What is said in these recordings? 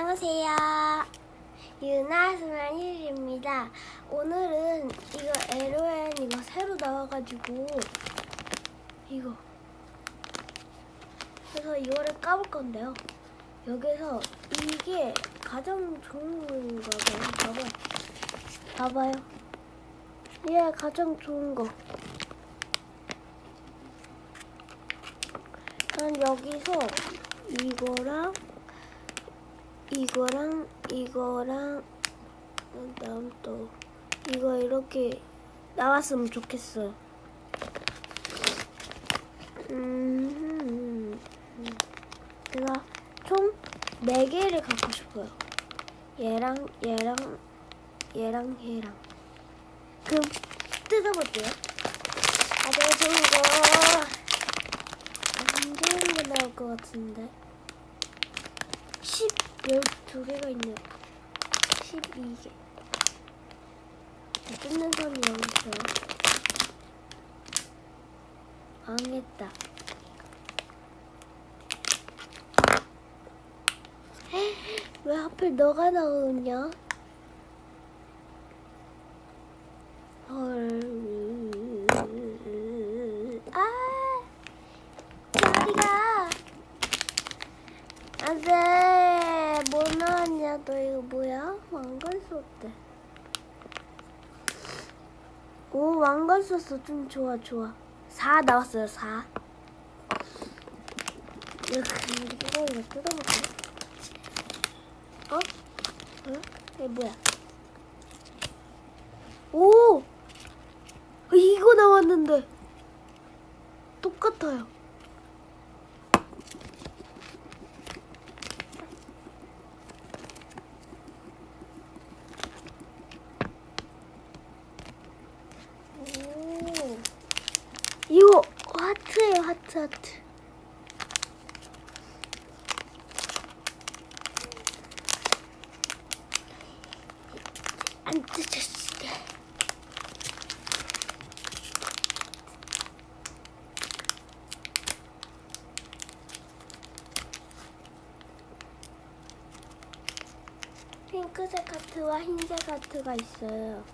안녕하세요. 유나 스마일입니다. 오늘은 이거 LON 이거 새로 나와가지고 이거 그래서 이거를 까볼 건데요. 여기서 이게 가장 좋은 봐요. 봐봐요. 봐봐요. 이게 가장 좋은 거. 난 여기서 이거랑 이거랑 이거랑 그다음 또 이거 이렇게 나왔으면 좋겠어요. 음, 제가 총 4개를 갖고 싶어요. 얘랑 얘랑 얘랑 얘랑. 그럼 뜯어볼게요. 가장 좋은 거. 안 좋은 거 나올 것 같은데. 10, 12개가 있네요. 12개. 뜯는 선이 여기 있어요. 망했다. 왜 하필 너가 나오냐? 헐. 아! 저리가! 안 돼! 너 이거 뭐야? 왕관 썼대. 오, 왕관 썼어. 좀 좋아, 좋아. 4 나왔어요, 4. 이거 이거 이거 뜯어볼게. 어? 어? 이게 뭐야? 오! 어, 이거 나왔는데. 똑같아요. 오. 이거 하트. 안 뜯었어. 핑크색 하트와 흰색 하트가 있어요.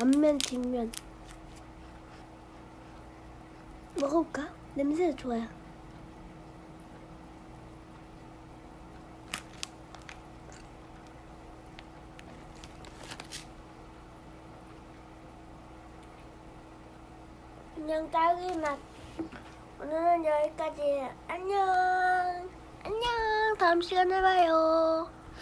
앞면, 뒷면. 먹어볼까? 냄새 좋아요. 그냥 딸기 맛. 오늘은 여기까지. 안녕. 안녕. 다음 시간에 봐요.